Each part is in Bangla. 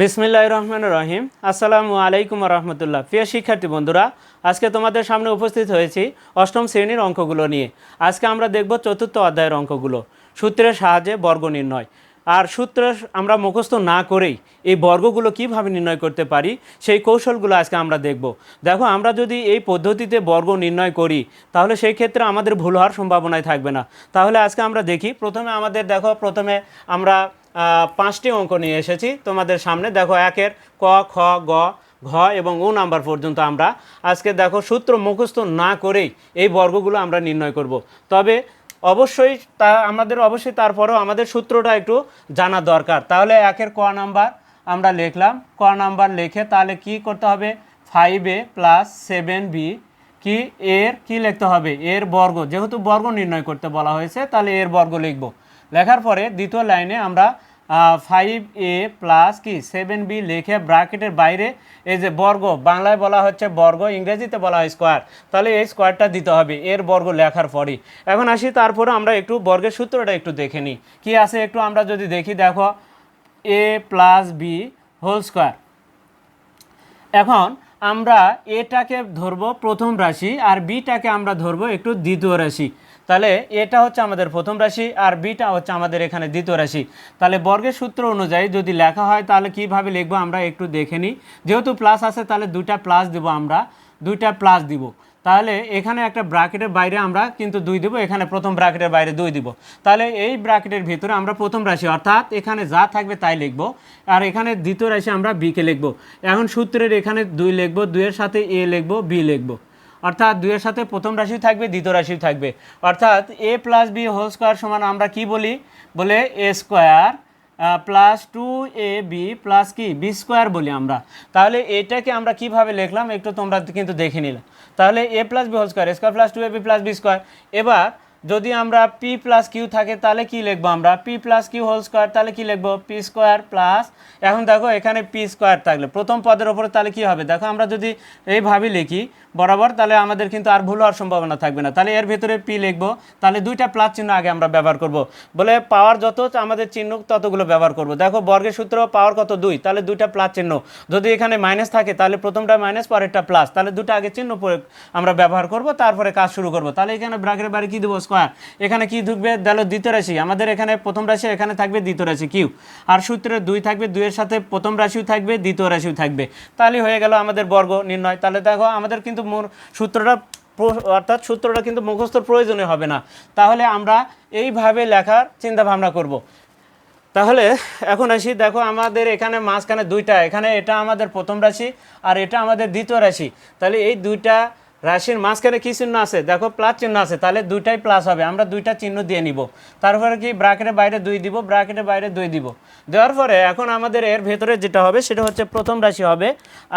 বিসমিল্লাহ রহমান রহিম। আসসালামু আলাইকুম রহমতুল্লাহ। প্রিয় শিক্ষার্থী বন্ধুরা, আজকে তোমাদের সামনে উপস্থিত হয়েছি অষ্টম শ্রেণির অঙ্কগুলো নিয়ে। আজকে আমরা দেখব চতুর্থ অধ্যায়ের অঙ্কগুলো। সূত্রের সাহায্যে বর্গ নির্ণয়। আর সূত্র আমরা মুখস্থ না করেই এই বর্গগুলো কীভাবে নির্ণয় করতে পারি, সেই কৌশলগুলো আজকে আমরা দেখব। দেখো, আমরা যদি এই পদ্ধতিতে বর্গ নির্ণয় করি, তাহলে সেই ক্ষেত্রে আমাদের ভুল হওয়ার সম্ভাবনাই থাকবে না। তাহলে আজকে আমরা দেখি, প্রথমে আমাদের দেখো, প্রথমে আমরা পাঁচটি অঙ্ক নিয়ে এসেছি। তোমাদের সামনে দেখো একের ক, খ, গ, ঘ এবং ও নাম্বার পর্যন্ত আমরা আজকে দেখো সূত্র মুখস্থ না করেই এই বর্গগুলো আমরা নির্ণয় করব। তবে অবশ্যই তা আমাদের অবশ্যই তারপরেও আমাদের সূত্রটা একটু জানা দরকার। তাহলে একের ক নাম্বার আমরা লিখলাম। ক নাম্বার লিখে তাহলে কি করতে হবে? Five A plus seven B কি এর কি লিখতে হবে? এর বর্গ। যেহেতু বর্গ নির্ণয় করতে বলা হয়েছে, তাহলে এর বর্গ লিখব। লেখার পরে দ্বিতীয় লাইনে আমরা ফাইভ এ প্লাস কি সেভেন বি লিখে ব্র্যাকেটের বাইরে এই যে বর্গ, বাংলায় বলা হচ্ছে বর্গ, ইংরেজিতে বলা হয় স্কোয়ার তাহলে এই স্কোয়ারটা দিতে হবে, এর বর্গ লেখার পরই। এখন আসি তারপরে আমরা একটু বর্গের সূত্রটা একটু দেখে নিই। কী আছে একটু আমরা যদি দেখি, দেখো A plus B whole square এখন আমরা এটাকে ধরবো প্রথম রাশি আর বিটাকে আমরা ধরবো একটু দ্বিতীয় রাশি। তাহলে এটা হচ্ছে আমাদের প্রথম রাশি আর বিটা হচ্ছে আমাদের এখানে দ্বিতীয় রাশি। তাহলে বর্গের সূত্র অনুযায়ী যদি লেখা হয় তাহলে কীভাবে লিখব আমরা একটু দেখে নিই। যেহেতু প্লাস আছে তাহলে দুটা প্লাস দিব আমরা। দুইটা প্লাস দিব। তাহলে এখানে একটা ব্র্যাকেটের বাইরে আমরা কিন্তু দুই দিব, এখানে প্রথম ব্র্যাকেটের বাইরে দুই দিব। তাহলে এই ব্র্যাকেটের ভিতরে আমরা প্রথম রাশি, অর্থাৎ এখানে যা থাকবে তাই লিখব, আর এখানে দ্বিতীয় রাশি আমরা বিকে লিখব। এখন সূত্রের এখানে দুই লিখব, দুইয়ের সাথে এ লিখব বি লিখব। অর্থাৎ দুইয়ের সাথে প্রথম রাশিও থাকবে, দ্বিতীয় রাশিও থাকবে। অর্থাৎ A plus B whole square সমান আমরা কি বলি? বলে A square plus two A B plus কি? বি স্কোয়ার বলি আমরা। তাহলে এটাকে আমরা কীভাবে লিখলাম? একটু তোমরা কিন্তু দেখে নিলাম তাহলে A plus B whole square square plus two A B plus B square এবার যদি আমরা পি প্লাস কিউ থাকে, তাহলে কি লিখব আমরা? P plus Q whole square তাহলে কি লিখব? পি স্কোয়ার প্লাস এখন দেখো এখানে পি স্কোয়ার থাকলে। প্রথম পদের ওপরে তাহলে কি হবে? দেখো আমরা যদি এইভাবে লিখি বরাবর, তাহলে আমাদের কিন্তু আর ভুল হওয়ার সম্ভাবনা থাকবে না। তাহলে এর ভিতরে পি লিখব। তাহলে দুইটা প্লাস চিহ্ন আগে আমরা ব্যবহার করব। বলে পাওয়ার যত, আমাদের চিহ্ন ততগুলো ব্যবহার করব। দেখো বর্গের সূত্র পাওয়ার কত? দুই। তাহলে দুইটা প্লাস চিহ্ন। যদি এখানে মাইনাস থাকে, তাহলে প্রথমটা মাইনাস পরেরটা প্লাস তাহলে দুটো আগে চিহ্ন আমরা ব্যবহার করব, তারপরে কাজ শুরু করব। তাহলে এখানে ব্রাগের বাড়ি কি দেবো? স্কোয়ার। এখানে কি ঢুকবে? দিল দ্বিতীয় রাশি। আমাদের এখানে প্রথম রাশি, এখানে থাকবে দ্বিতীয় রাশি, কিউ। আর সূত্রে দুই থাকবে, দুইয়ের সাথে প্রথম রাশিও থাকবে, দ্বিতীয় রাশিও থাকবে। তাহলে হয়ে গেল আমাদের বর্গ নির্ণয়। তাহলে দেখো, আমাদের কিন্তু সূত্রটা অর্থাৎ সূত্রটা কিন্তু মুখস্থর প্রয়োজনে হবে না। তাহলে আমরা এইভাবে লেখার চিন্তা ভাবনা করব। তাহলে এখন আসি, দেখো আমাদের এখানে মাঝখানে দুইটা। এখানে এটা আমাদের প্রথম রাশি আর এটা আমাদের দ্বিতীয় রাশি। তাহলে এই দুইটা রাশির মাঝখানে কী চিহ্ন আছে? দেখো প্লাস চিহ্ন আছে, তাহলে দুইটাই প্লাস হবে। আমরা দুইটা চিহ্ন দিয়ে নিব। তারপরে কি? ব্রাকেটের বাইরে দুই দিব ব্রাকেটের বাইরে দুই দিব। দেওয়ার পরে এখন আমাদের এর ভেতরে যেটা হবে, সেটা হচ্ছে প্রথম রাশি হবে,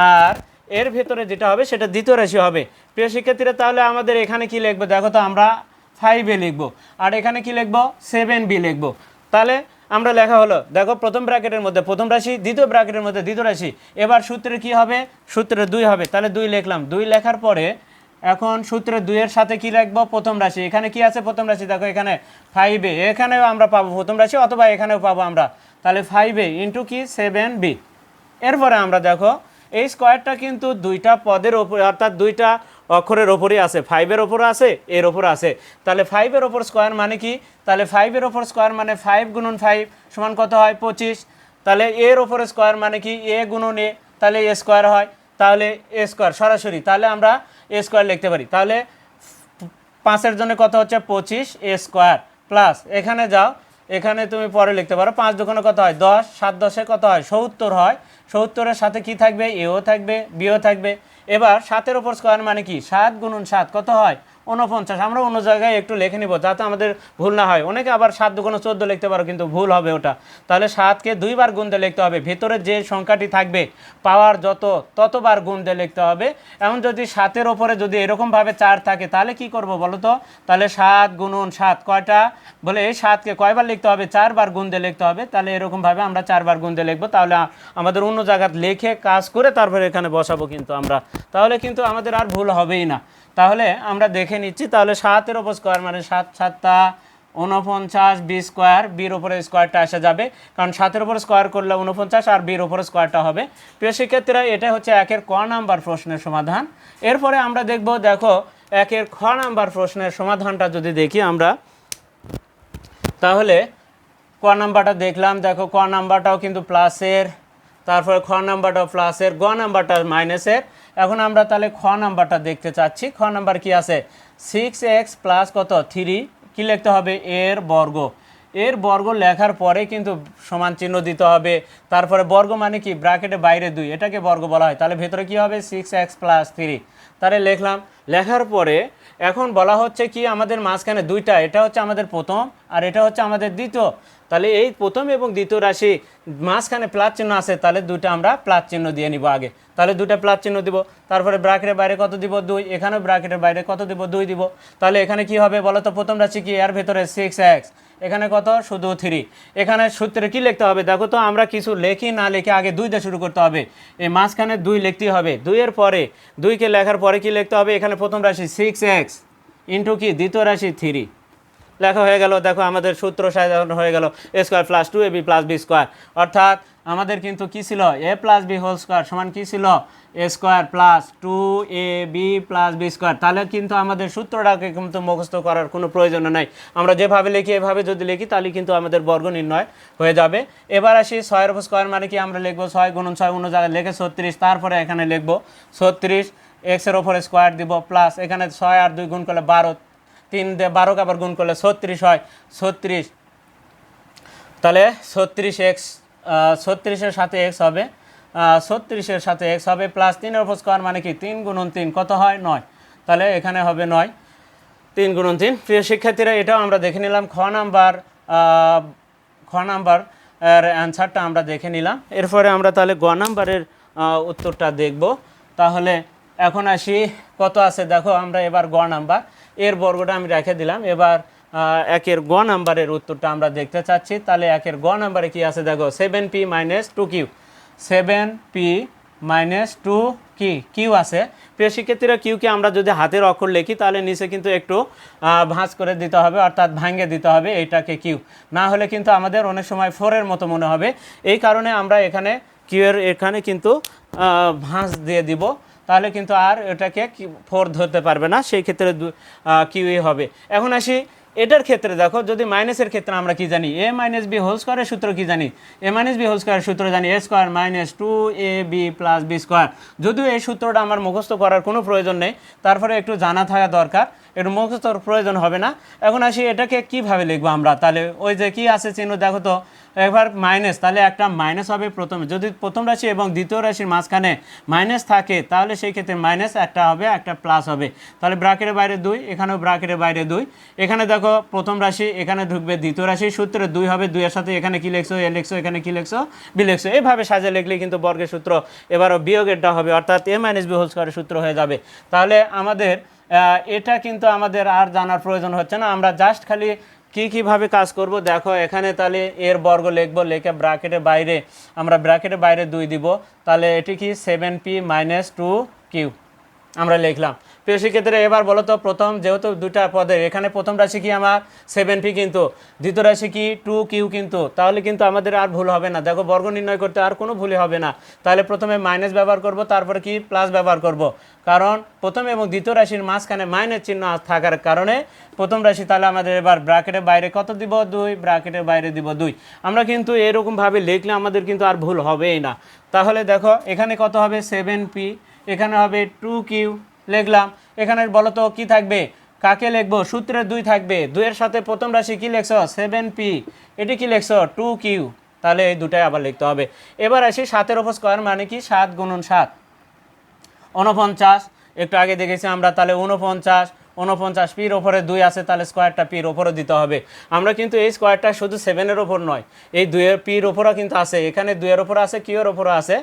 আর এর ভেতরে যেটা হবে, সেটা দ্বিতীয় রাশি হবে। প্রিয় শিক্ষার্থীরা, তাহলে আমাদের এখানে কি লিখব? দেখো তো, আমরা ফাইভ এ লিখব। আর এখানে কি লিখব? সেভেন বি লিখব। তাহলে আমরা লেখা হলো, দেখো, প্রথম ব্র্যাকেটের মধ্যে প্রথম রাশি, দ্বিতীয় ব্র্যাকেটের মধ্যে দ্বিতীয় রাশি। এবার সূত্রে কি হবে? সূত্রে দুই হবে। তাহলে দুই লিখলাম। দুই লেখার পরে এখন সূত্রে দুইয়ের সাথে কি লিখব প্রথম রাশি। এখানে কি আছে? প্রথম রাশি। দেখো, এখানে ফাইভে এখানেও আমরা পাবো প্রথম রাশি অথবা এখানেও পাবো আমরা। তাহলে ফাইভে ইন্টু কি? সেভেন বি এরপরে আমরা দেখো, এই স্কোয়ারটা কিন্তু দুইটা পদের ওপর অর্থাৎ দুইটা অক্ষরের ওপরই আছে। ফাইভের ওপর আছে, এর ওপর আছে। তাহলে ফাইভের ওপর স্কোয়ার মানে কি? তাহলে ফাইভের ওপর স্কোয়ার মানে ফাইভ গুণন ফাইভ সমান কত হয়? পঁচিশ। তাহলে এর ওপর স্কোয়ার মানে কি? এ গুণন এ তাহলে এ স্কোয়ার হয়। তাহলে এ স্কোয়ার সরাসরি। তাহলে আমরা এ স্কোয়ার লিখতে পারি। তাহলে পাঁচের জন্য কত হচ্ছে? পঁচিশ এ স্কোয়ার প্লাস এখানে যাও, এখানে তুমি পরে লিখতে পারো। পাঁচ দোকানে কত হয়? দশ। সাত দশে কত হয়? সত্তর হয়। সত্তরের সাথে কি থাকবে? এও থাকবে বিও থাকবে। এবার সাতের ওপর স্কোয়ার মানে কি? সাত গুণন সাত, কত হয়? উনপঞ্চাশ আমরা অন্য জায়গায় একটু লিখে নিব যাতে আমাদের ভুল না হয়। অনেকে আবার সাত দুগুণ চোদ্দ লিখতে পারো, কিন্তু ভুল হবে ওটা। তাহলে সাতকে দুইবার গুণ দিয়ে লিখতে হবে। ভেতরে যে সংখ্যাটি থাকবে, পাওয়ার যত, ততবার গুণ দিয়ে লিখতে হবে। এমন যদি সাতের ওপরে যদি এরকমভাবে চার থাকে, তাহলে কি করব বলো তো? তাহলে সাত গুণন সাত কয়টা? বলে এই সাতকে কয়বার লিখতে হবে? চারবার গুণ দিয়ে লিখতে হবে। তাহলে এরকমভাবে আমরা চারবার গুণ দিয়ে লিখব। তাহলে আমাদের অন্য জায়গায় লিখে কাজ করে তারপরে এখানে বসাবো কিন্তু আমরা। তাহলে কিন্তু আমাদের আর ভুল হবেই না। তাহলে আমরা দেখে নিচ্ছি, তাহলে সাতের ওপর স্কোয়ার মানে সাত, সাতটা উনপঞ্চাশ বি স্কোয়ার বির উপরে স্কোয়ারটা আসা যাবে। কারণ সাতের ওপর স্কোয়ার করলে উনপঞ্চাশ আর বির উপরে স্কোয়ারটা হবে। প্রিয় শিক্ষার্থীরা এটা হচ্ছে একের ক নাম্বার প্রশ্নের সমাধান। এরপরে আমরা দেখব, দেখো, একের খ নাম্বার প্রশ্নের সমাধানটা যদি দেখি আমরা, তাহলে ক নাম্বারটা দেখলাম, দেখো, ক নাম্বারটাও কিন্তু প্লাসের তারপরে খ নাম্বারটাও প্লাসের গ নাম্বারটা মাইনাসের এখন আমরা তাহলে খ নাম্বারটা দেখতে চাচ্ছি। খ নাম্বার কি আছে? সিক্স এক্স প্লাস কত? থ্রি কী লিখতে হবে? এর বর্গ। এর বর্গ লেখার পরে কিন্তু সমান চিহ্ন দিতে হবে। তারপরে বর্গ মানে কি? ব্র্যাকেটে বাইরে দুই। এটাকে বর্গ বলা হয়। তাহলে ভেতরে কি হবে? সিক্স এক্স প্লাস থ্রি তাহলে লিখলাম, লেখার পরে এখন বলা হচ্ছে কি? আমাদের মাঝখানে দুইটা। এটা হচ্ছে আমাদের প্রথম আর এটা হচ্ছে আমাদের দ্বিতীয়। তাহলে এই প্রথম এবং দ্বিতীয় রাশি মাঝখানে প্লাস চিহ্ন আছে, তাহলে দুইটা আমরা প্লাস চিহ্ন দিয়ে নিব আগে। তাহলে দুইটা প্লাস চিহ্ন দিব, তারপরে ব্র্যাকেটের বাইরে কত দিব? দুই। এখানেও ব্র্যাকেটের বাইরে কত দিব? দুই দিব। তাহলে এখানে কি হবে বলো তো প্রথম রাশি কি? এর ভেতরে সিক্স এক্স এখানে কত? শুধু থ্রি এখানে সূত্রে কি লিখতে হবে? দেখো তো, আমরা কিছু লেখি, না লিখে আগে দুই দিয়ে শুরু করতে হবে। এই মাঝখানে দুই লিখতে হবে। দুইয়ের পরে, দুইকে লেখার পরে কি লিখতে হবে? এখানে প্রথম রাশি সিক্স এক্স ইন্টু কি? দ্বিতীয় রাশি থ্রি লেখা হয়ে গেল, দেখো আমাদের সূত্র সাধারণ হয়ে গেল A square plus two A B plus B square অর্থাৎ আমাদের কিন্তু কি ছিল? A plus B whole square সমান কী ছিল? A square plus two A B plus B square তাহলে কিন্তু আমাদের সূত্রটাকে কিন্তু মুখস্থ করার কোনো প্রয়োজন নাই। আমরা যেভাবে লিখি, এভাবে যদি লিখি, তাহলে কিন্তু আমাদের বর্গ নির্ণয় হয়ে যাবে। এবার আসি ছয়ের স্কোয়ার মানে কি? আমরা লিখব ছয় গুণন ছয় অন্য জায়গায় লিখে ছত্রিশ, তারপরে এখানে লিখব ছত্রিশ এক্সের ওপরে স্কোয়ার দিব প্লাস এখানে ছয় আর দুই গুণ করলে বারো তিন দিয়ে বারোকে আবার গুণ করলে ছত্রিশ হয়। ছত্রিশ। তাহলে ছত্রিশ এক্স ছত্রিশের সাথে এক্স হবে ছত্রিশের সাথে এক্স হবে প্লাস তিনের উপর স্কোয়ার মানে কি? তিন গুণন তিন, কত হয়? নয়। তাহলে এখানে হবে নয়। তিন গুণন তিন। প্রিয় শিক্ষার্থীরা, এটাও আমরা দেখে নিলাম। খ নাম্বার খ নাম্বার এর অ্যান্সারটা আমরা দেখে নিলাম। এরপরে আমরা তাহলে গ নাম্বারের উত্তরটা দেখব। তাহলে এখন আসি, কত আছে? দেখো, আমরা এবার গ নাম্বার। এর বর্গটা আমি রেখে দিলাম। এবার একের গ নাম্বারের উত্তরটা আমরা দেখতে চাচ্ছি। তাহলে একের গ নাম্বারে কি আছে? দেখো seven P minus two Q seven P minus two কি কিউ আছে। প্রিয় শিক্ষার্থীরা কিউকে আমরা যদি হাতের অক্ষর লিখি, তাহলে নিচে কিন্তু একটু ভাঁজ করে দিতে হবে, অর্থাৎ ভাঙে দিতে হবে এইটাকে কিউ না হলে কিন্তু আমাদের অনেক সময় ফোরের মতো মনে হবে। এই কারণে আমরা এখানে কিউয়ের এখানে কিন্তু ভাঁজ দিয়ে দিব। তাহলে কিন্তু আর এটাকে ফোর ধরতে পারবে না, সেই ক্ষেত্রে কিউই হবে। এখন আসি, এটার ক্ষেত্রে দেখো, যদি মাইনাসের ক্ষেত্রে আমরা কি জানি এ মাইনাস বি হোল স্কোয়ারের সূত্র কি জানি? এ মাইনাস বি হোল স্কোয়ারের সূত্র জানি A square minus two A B plus B square যদিও এই সূত্রটা আমার মুখস্থ করার কোনো প্রয়োজন নেই, তারপরে একটু জানা থাকা দরকার। একটু মুখস্থর প্রয়োজন হবে না। এখন আসি এটাকে কীভাবে লিখব আমরা? তাহলে ওই যে কি আছে চিহ্ন, দেখো তো এবার মাইনাস তাহলে একটা মাইনাস হবে প্রথমে। যদি প্রথম রাশি এবং দ্বিতীয় রাশির মাঝখানে মাইনাস থাকে, তাহলে সেই ক্ষেত্রে মাইনাস একটা হবে, একটা প্লাস হবে। তাহলে ব্রাকেটের বাইরে দুই, এখানেও ব্রাকেটের বাইরে দুই। এখানে দেখো, প্রথম রাশি, এখানে ঢুকবে দ্বিতীয় রাশি, সূত্রে দুই হবে, দুইয়ের সাথে এখানে কি লিখছো, এ লিখছো, এখানে কি লিখছো, বি লিখছো। এইভাবে সাজে লিখলে কিন্তু বর্গের সূত্র এবারও বিয়োগেরটা হবে, অর্থাৎ এ মাইনাস বি হোল সূত্র হয়ে যাবে। তাহলে আমাদের এটা কিন্তু আমাদের আর জানার প্রয়োজন হচ্ছে না। আমরা জাস্ট খালি কী কীভাবে কাজ করব, দেখো এখানে তাহলে এর বর্গ লিখব, লেখে ব্র্যাকেটের বাইরে আমরা ব্র্যাকেটের বাইরে দুই দিব। তাহলে এটি কি? Seven P minus two Q আমরা লিখলাম। প্রিয় শিক্ষার্থীরা, এবার বলো তো প্রথম, যেহেতু দুটা পদের, এখানে প্রথম রাশি কি আমার? সেভেন পি কিন্তু। দ্বিতীয় রাশি কি? টু কিউ কিন্তু। তাহলে কিন্তু আমাদের আর ভুল হবে না। দেখো, বর্গ নির্ণয় করতে আর কোনো ভুলই হবে না। তাহলে প্রথমে মাইনাস ব্যবহার করব, তারপরে কি? প্লাস ব্যবহার করব। কারণ প্রথম এবং দ্বিতীয় রাশির মাঝখানে মাইনাস চিহ্ন থাকার কারণে প্রথম রাশি তাহলে আমাদের এবার ব্র্যাকেটের বাইরে কত দিব? দুই। ব্র্যাকেটের বাইরে দিব দুই। আমরা কিন্তু এরকমভাবে লিখলে আমাদের কিন্তু আর ভুল হবেই না। তাহলে দেখো, এখানে কত হবে? সেভেন পি এখানে হবে টু কিউ, লিখলাম। এখানে বলো তো কী থাকবে? কাকে লিখব? সূত্রে দুই থাকবে। দুইয়ের সাথে প্রথম রাশি কী লিখছ? Seven P. এটি কী লিখছ? Two Q. তাহলে এই দুটাই আবার লিখতে হবে। এবার আসি সাতের ওপর স্কোয়ার মানে কি? সাত গুণন সাত। উনপঞ্চাশ একটু আগে দেখেছি আমরা, তাহলে উনপঞ্চাশ উনপঞ্চাশ পির ওপরে দুই আছে, তাহলে স্কোয়ারটা পির ওপরও দিতে হবে। আমরা কিন্তু এই স্কোয়ারটা শুধু সেভেনের ওপর নয়, এই দুইয়ের পির ওপরও কিন্তু আছে। এখানে দুইয়ের ওপর আছে কিউর ওপরও আছে।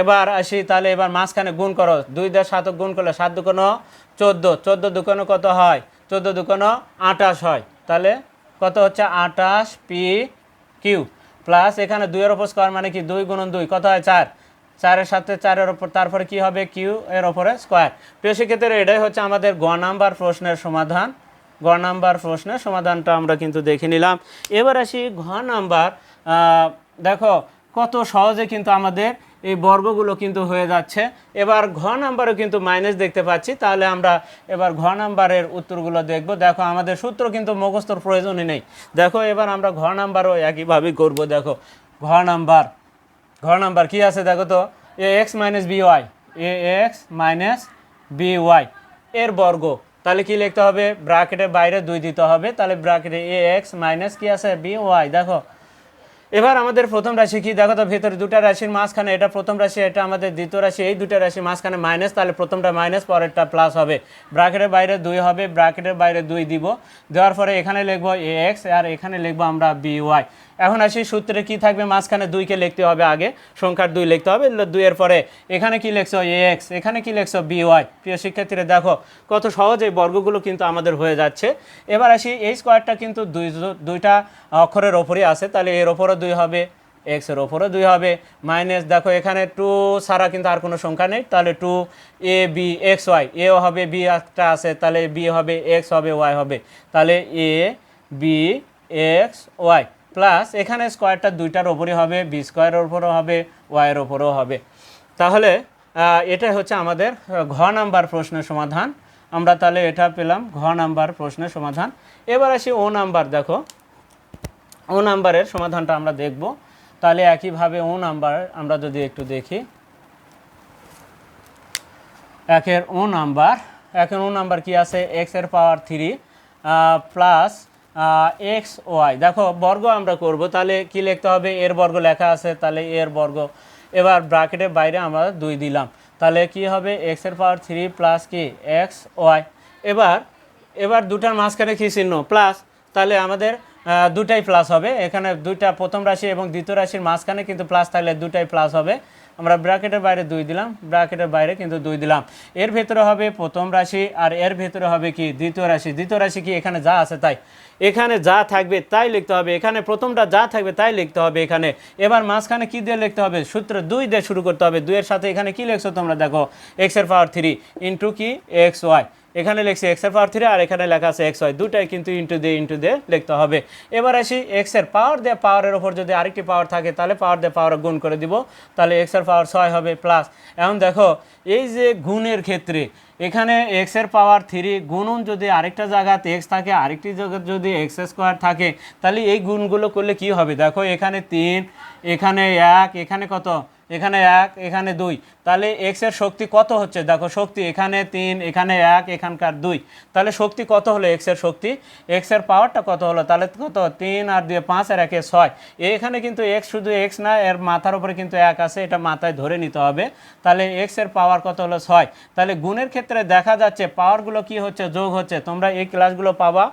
এবার আসি, তাহলে এবার মাঝখানে গুণ করো। দুই দিয়ে সাতক গুণ করলে সাত দুকোনো চোদ্দ। চোদ্দ দুকোনো কত হয়? চোদ্দ দুকোনো আটাশ হয়। তাহলে কত হচ্ছে? আটাশ পি কিউ। প্লাস এখানে দুইয়ের ওপর স্কোয়ার মানে কি? দুই গুণন দুই। কত হয়? চার। চারের সাথে চারের ওপর, তারপরে কি হবে? কিউ এর ওপরে স্কোয়ার। প্রিয় শিক্ষার্থীরা এটাই হচ্ছে আমাদের গ নাম্বার প্রশ্নের সমাধান। গ নাম্বার প্রশ্নের সমাধানটা আমরা কিন্তু দেখে নিলাম। এবার আসি ঘ নাম্বার। দেখো, কত সহজে কিন্তু আমাদের এই বর্গগুলো কিন্তু হয়ে যাচ্ছে। এবার ঘ নাম্বারও কিন্তু মাইনাস দেখতে পাচ্ছি। তাহলে আমরা এবার ঘ নাম্বারের উত্তরগুলো দেখব। দেখো, আমাদের সূত্র কিন্তু মুখস্থর প্রয়োজনই নেই। দেখো, এবার আমরা ঘ নাম্বারও একইভাবেই করব। দেখো, ঘ নাম্বার। ঘ নাম্বার কি আছে দেখো তো? A X minus B Y. A X minus B Y. এর বর্গ। তাহলে কি লিখতে হবে? ব্রাকেটের বাইরে দুই দিতে হবে। তাহলে ব্রাকেটে এ এক্স মাইনাস কি আছে? B Y. দেখো। এবার আমাদের প্রথম রাশি কি? দেখো তো ভেতরে দুটা রাশির মাঝখানে এটা প্রথম রাশি, এটা আমাদের দ্বিতীয় রাশি। এই দুটা রাশি মাঝখানে মাইনাস, তাহলে প্রথমটা মাইনাস, পরেরটা প্লাস হবে। ব্রাকেটের বাইরে দুই হবে ব্রাকেটের বাইরে দুই দিব। দেওয়ার পরে এখানে লিখব এ এক্স আর এখানে লিখব আমরা বি ওয়াই। এখন আসি সূত্রে কি থাকবে, মাঝখানে দুইকে লিখতে হবে আগে, সংখ্যার দুই লিখতে হবে দুইয়ের পরে এখানে কি লিখছো? এ, এক্স, এখানে কি লিখছো? B, Y. প্রিয় শিক্ষার্থীরা, দেখো, কত সহজ এই বর্গগুলো কিন্তু আমাদের হয়ে যাচ্ছে। এবার আসি, এই স্কোয়ারটা কিন্তু দুই দুইটা অক্ষরের ওপরই আছে, তাহলে এর ওপরও দুই হবে, এক্সের ওপরও দুই হবে। মাইনাস দেখো, এখানে টু ছাড়া কিন্তু আর কোনো সংখ্যা নেই, তাহলে two A B X Y এও হবে বি একটা আছে, তাহলে বি হবে এক্স হবে ওয়াই হবে, তাহলে A B X Y plus এখানে স্কোয়ারটা দুইটার ওপরই হবে, বি স্কোয়ারের ওপরও হবে ওয়াইয়ের ওপরও হবে। তাহলে এটাই হচ্ছে আমাদের ঘ নাম্বার প্রশ্নের সমাধান। আমরা তাহলে এটা পেলাম, ঘ নাম্বার প্রশ্নের সমাধান। এবার আসি ও নাম্বার, দেখো। ও নাম্বারের সমাধানটা আমরা দেখব। তাহলে একইভাবে ও নাম্বার আমরা যদি একটু দেখি। একের ও নাম্বার, একের ও নাম্বার কি আছে? এক্সের power three plus X, Y. দেখো, বর্গ আমরা করব, তাহলে কি লিখতে হবে? এর বর্গ লেখা আছে, তাহলে এর বর্গ। এবার ব্র্যাকেটের বাইরে আমরা দুই দিলাম। তাহলে কি হবে? এক্সের পাওয়ার থ্রি প্লাস কি? X, Y. এবার এবার দুটার মাঝখানে কি চিহ্ন? প্লাস। তাহলে আমাদের দুটাই প্লাস হবে। এখানে দুইটা প্রথম রাশি এবং দ্বিতীয় রাশির মাঝখানে কিন্তু প্লাস থাকলে দুটাই প্লাস হবে। আমরা ব্র্যাকেটের বাইরে দুই দিলাম, ব্র্যাকেটের বাইরে কিন্তু দুই দিলাম। এর ভেতরে হবে প্রথম রাশি আর এর ভেতরে হবে কি দ্বিতীয় রাশি। দ্বিতীয় রাশি কি এখানে যা আছে তাই। এখানে যা থাকবে তাই লিখতে হবে। এখানে প্রথমটা যা থাকবে তাই লিখতে হবে এখানে। এবার মাঝখানে কি দিয়ে লিখতে হবে? সূত্র দুই দিয়ে শুরু করতে হবে। দুইয়ের সাথে এখানে কি লিখছো তোমরা দেখো? এক্সের পাওয়ার থ্রি ইন্টু কি? এক্স ওয়াই এখানে লিখছি এক্সের পাওয়ার থ্রি আর এখানে লেখা আছে এক্স ওয়াই দুটাই কিন্তু ইন্টু দিয়ে ইন্টু দিয়ে লিখতে হবে। এবার আসি এক্সের পাওয়ার দিয়ে পাওয়ারের ওপর যদি আরেকটি পাওয়ার থাকে, তাহলে পাওয়ার দিয়ে পাওয়ার গুণ করে দিব। তাহলে এক্সের পাওয়ার ছয় হবে প্লাস এখন দেখো, এই যে গুণের ক্ষেত্রে, এখানে এক্সের পাওয়ার থ্রি গুণন যদি আরেকটা জায়গাতে এক্স থাকে, আরেকটি জায়গায় যদি এক্স স্কোয়ার থাকে, তাহলে এই গুণগুলো করলে কি হবে? দেখো, এখানে তিন, এখানে এক, এখানে কত? এখানে এক, এখানে দুই। তাহলে এক্সের শক্তি কত হচ্ছে? দেখো, শক্তি এখানে তিন, এখানে এক, এখানকার দুই। তাহলে শক্তি কত হলো এক্সের শক্তি? এক্সের পাওয়ারটা কত হলো? তাহলে কত? তিন আর দুই পাঁচ আর একে ছয়। এখানে কিন্তু এক্স শুধু এক্স না, এর মাথার উপরে কিন্তু এক আছে, এটা মাথায় ধরে নিতে হবে। তাহলে এক্সের পাওয়ার কত হলো? ছয়। তাহলে গুণের ক্ষেত্রে দেখা যাচ্ছে পাওয়ারগুলো কি হচ্ছে? যোগ হচ্ছে। তোমরা এই ক্লাসগুলো পাবা।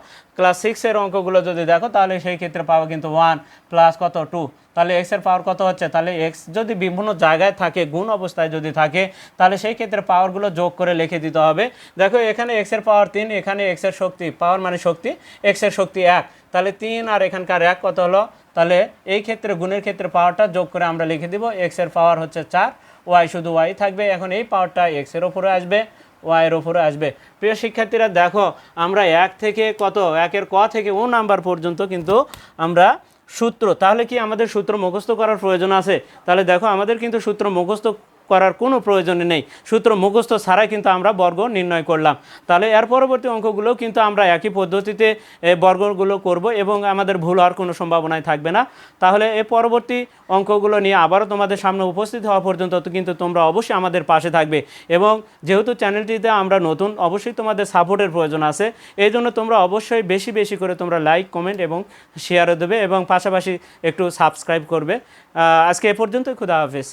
ক্লাস সিক্সের অঙ্কগুলো যদি দেখো, তাহলে সেই ক্ষেত্রে পাবো কিন্তু ওয়ান প্লাস কত? টু তাহলে এক্সের পাওয়ার কত হচ্ছে? তাহলে এক্স যদি বিভিন্ন জায়গায় থাকে, গুণ অবস্থায় যদি থাকে, তাহলে সেই ক্ষেত্রে পাওয়ারগুলো যোগ করে লিখে দিতে হবে। দেখো, এখানে এক্সের পাওয়ার তিন, এখানে এক্সের শক্তি পাওয়ার মানে শক্তি এক্সের শক্তি এক। তাহলে তিন আর এখানকার এক কত হলো? তাহলে এই ক্ষেত্রে, গুণের ক্ষেত্রে পাওয়ারটা যোগ করে আমরা লিখে দিব এক্সের পাওয়ার হচ্ছে চার ওয়াই শুধু ওয়াই থাকবে। এখন এই পাওয়ারটা এক্সের ওপরে আসবে। ওয়াইয়ের ওপরে আসবে। প্রিয় শিক্ষার্থীরা, দেখো, আমরা এক থেকে কত? একের ক থেকে ও নাম্বার পর্যন্ত কিন্তু আমরা সূত্র। তাহলে কি আমাদের সূত্র মুখস্থ করার প্রয়োজন আছে? তাহলে দেখো, আমাদের কিন্তু সূত্র মুখস্থ করার কোনো প্রয়োজন নেই। সূত্র মুখস্থ ছাড়াই কিন্তু আমরা বর্গ নির্ণয় করলাম। তাহলে এর পরবর্তী অঙ্কগুলো কিন্তু আমরা একই পদ্ধতিতে বর্গগুলো করব এবং আমাদের ভুল হওয়ার কোনো সম্ভাবনাই থাকবে না। তাহলে এই পরবর্তী অঙ্কগুলো নিয়ে আবারও তোমাদের সামনে উপস্থিত হওয়া পর্যন্ত কিন্তু তোমরা অবশ্যই আমাদের পাশে থাকবে। এবং যেহেতু চ্যানেলটিতে আমরা নতুন, অবশ্যই তোমাদের সাপোর্টের প্রয়োজন আছে। এই জন্য তোমরা অবশ্যই বেশি বেশি করে তোমরা লাইক, কমেন্ট এবং শেয়ারও দেবে এবং পাশাপাশি একটু সাবস্ক্রাইব করবে। আজকে এ পর্যন্তই, খুদা হাফেজ।